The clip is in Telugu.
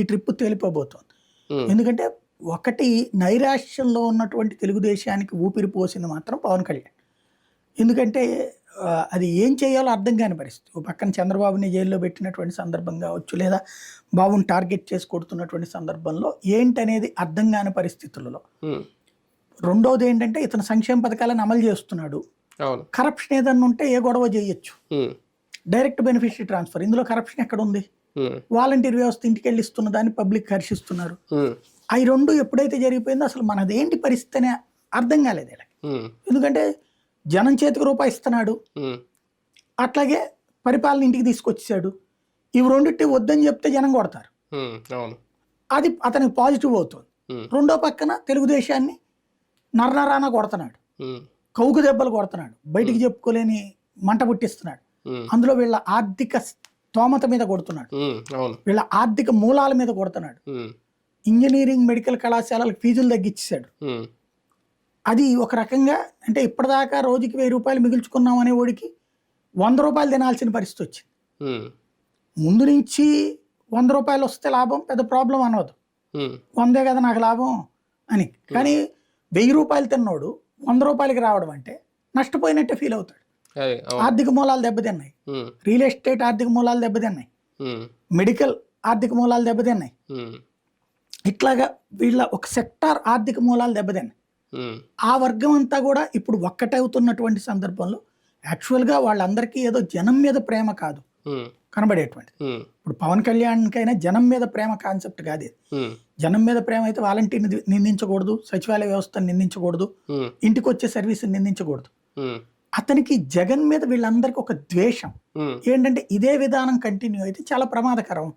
ఈ ట్రిప్ తేలిపోబోతోంది. ఎందుకంటే ఒకటి నైరాశ్యంలో ఉన్నటువంటి తెలుగుదేశానికి ఊపిరి పోసింది మాత్రం పవన్ కళ్యాణ్. ఎందుకంటే అది ఏం చేయాలో అర్థం కాని పరిస్థితి. ఓ పక్కన చంద్రబాబుని జైల్లో పెట్టినటువంటి సందర్భం కావచ్చు లేదా బాబుని టార్గెట్ చేసి కొడుతున్నటువంటి సందర్భంలో ఏంటనేది అర్థం కాని పరిస్థితులలో. రెండోది ఏంటంటే ఇతను సంక్షేమ పథకాలను అమలు చేస్తున్నాడు. కరప్షన్ ఏదన్నా ఉంటే ఏ గొడవ చేయొచ్చు. Direct beneficiary transfer. ఇందులో కరప్షన్ ఎక్కడ ఉంది వాలంటీర్ వ్యవస్థ ఇంటికి వెళ్ళి ఇస్తున్న దాన్ని పబ్లిక్ హర్షిస్తున్నారు. అవి రెండు ఎప్పుడైతే జరిగిపోయిందో అసలు మనదేంటి పరిస్థితి అనే అర్థం కాలేదు వీళ్ళకి. ఎందుకంటే జనం చేతికి రూపాయి ఇస్తున్నాడు. అట్లాగే పరిపాలన ఇంటికి తీసుకొచ్చాడు ఇవి రెండింటి వద్దని చెప్తే జనం కొడతారు. అది అతనికి పాజిటివ్ అవుతుంది. రెండో పక్కన తెలుగుదేశాన్ని నరనరాన కొడుతున్నాడు. కౌకు దెబ్బలు కొడుతున్నాడు. బయటికి చెప్పుకోలేని మంట పుట్టిస్తున్నాడు. అందులో వీళ్ళ ఆర్థిక స్తోమత మీద కొడుతున్నాడు. వీళ్ళ ఆర్థిక మూలాల మీద కొడుతున్నాడు. ఇంజనీరింగ్ మెడికల్ కళాశాలలకు ఫీజులు తగ్గించేశాడు అది ఒక రకంగా అంటే ఇప్పటిదాకా రోజుకి వెయ్యి రూపాయలు మిగుల్చుకున్నాం అనే వాడికి వంద రూపాయలు తినాల్సిన పరిస్థితి వచ్చింది. ముందు నుంచి వంద రూపాయలు వస్తే లాభం పెద్ద ప్రాబ్లం అనవద్దు. వందే కదా నాకు లాభం అని. కానీ వెయ్యి రూపాయలు తిన్నోడు వంద రూపాయలకి రావడం అంటే నష్టపోయినట్టే ఫీల్ అవుతాడు. ఆర్థిక మూలాలు దెబ్బతిన్నాయి. రియల్ ఎస్టేట్ ఆర్థిక మూలాలు దెబ్బతిన్నాయి. మెడికల్ ఆర్థిక మూలాలు దెబ్బతిన్నాయి. ఇట్లాగా వీళ్ళ ఒక సెక్టార్ ఆర్థిక మూలాలు దెబ్బతిన్నాయి. ఆ వర్గం అంతా కూడా ఇప్పుడు ఒక్కటవుతున్నటువంటి సందర్భంలో యాక్చువల్గా వాళ్ళందరికీ ఏదో జనం మీద ప్రేమ కాదు. కనబడేటువంటి. ఇప్పుడు పవన్ కళ్యాణ్కైనా జనం మీద ప్రేమ కాన్సెప్ట్ కాదు. ఇది జనం మీద ప్రేమ అయితే వాలంటీర్ని నిందించకూడదు సచివాలయ వ్యవస్థను నిందించకూడదు ఇంటికి వచ్చే సర్వీస్ని నిందించకూడదు. అతనికి జగన్ మీద వీళ్ళందరికీ ఒక ద్వేషం. ఏంటంటే ఇదే విధానం కంటిన్యూ అయితే చాలా ప్రమాదకరం.